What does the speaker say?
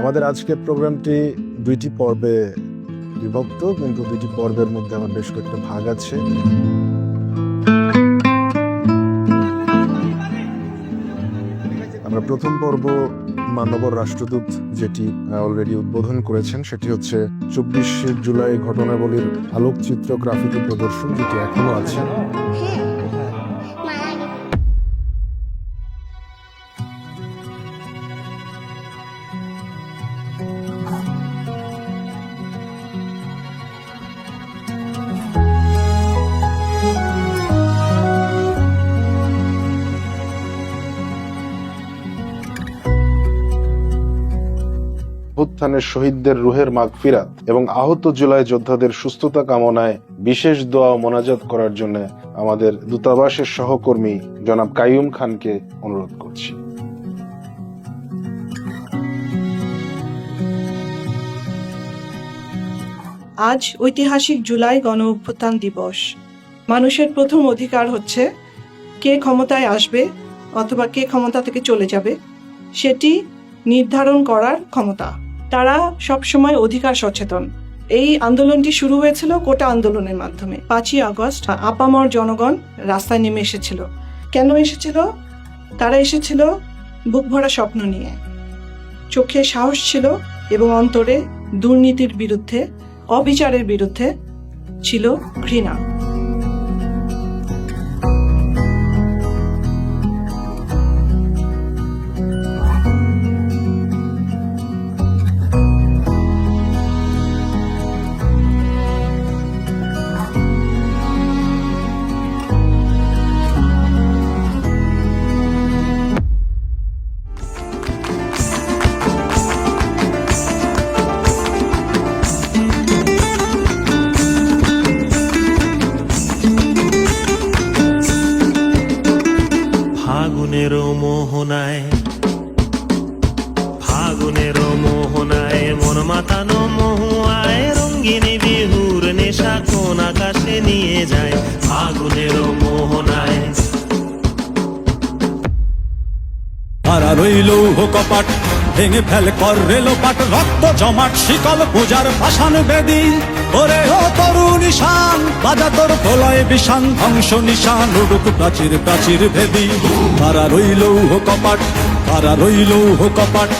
আমাদের আজকের প্রোগ্রামটি দুইটি পর্বে বিভক্ত, কিন্তু দুইটি পর্বের মধ্যে আমার বেশ কয়েকটা ভাগ আছে। আমরা প্রথম পর্ব মানবর রাষ্ট্রদূত যেটি অলরেডি উদ্বোধন করেছেন, সেটি হচ্ছে চব্বিশে জুলাই ঘটনাবলীর আলোকচিত্র গ্রাফিতি প্রদর্শন, যেটি এখনও আছে। অভ্যুত্থানের শহীদদের রুহের মাগফিরাত এবং আহত জুলাই যোদ্ধাদের সুস্থতা কামনায় বিশেষ দোয়া মোনাজাত করার জন্য আমাদের দূতাবাসের সহকর্মী জনাব কাইয়ুম খানকে অনুরোধ করছি। আজ ঐতিহাসিক জুলাই গণ অভ্যুত্থান দিবস। মানুষের প্রথম অধিকার হচ্ছে কে ক্ষমতায় আসবে অথবা কে ক্ষমতা থেকে চলে যাবে, সেটি নির্ধারণ করার ক্ষমতা। তারা সবসময় অধিকার সচেতন। এই আন্দোলনটি শুরু হয়েছিল কোটা আন্দোলনের মাধ্যমে। পাঁচই আগস্ট আপামর জনগণ রাস্তায় নেমে এসেছিল। কেন এসেছিল? তারা এসেছিল বুক ভরা স্বপ্ন নিয়ে। চোখে সাহস ছিল এবং অন্তরে দুর্নীতির বিরুদ্ধে, অবিচারের বিরুদ্ধে ছিল ঘৃণা। ফাগুনের মোহনায় ফাগুনের মোহনায় মন মাতানো মহুয়ায়, রঙ্গিনী বিহুর নেশা কোন আকাশে নিয়ে যায় ফাগুনের মোহনায়। রইল কপাট, ভেঙে ফেল কর রেল পাট রক্ত জমাট, শিকল পূজার পাষাণ বেদি, ওরে ও তরু নিশান বাজা তোর প্রলয় বিষান, ধ্বংস নিশান, উড়ুক প্রাচীর প্রাচীর ভেদি। তারা রইল কপাট, তারা রইল কপাট।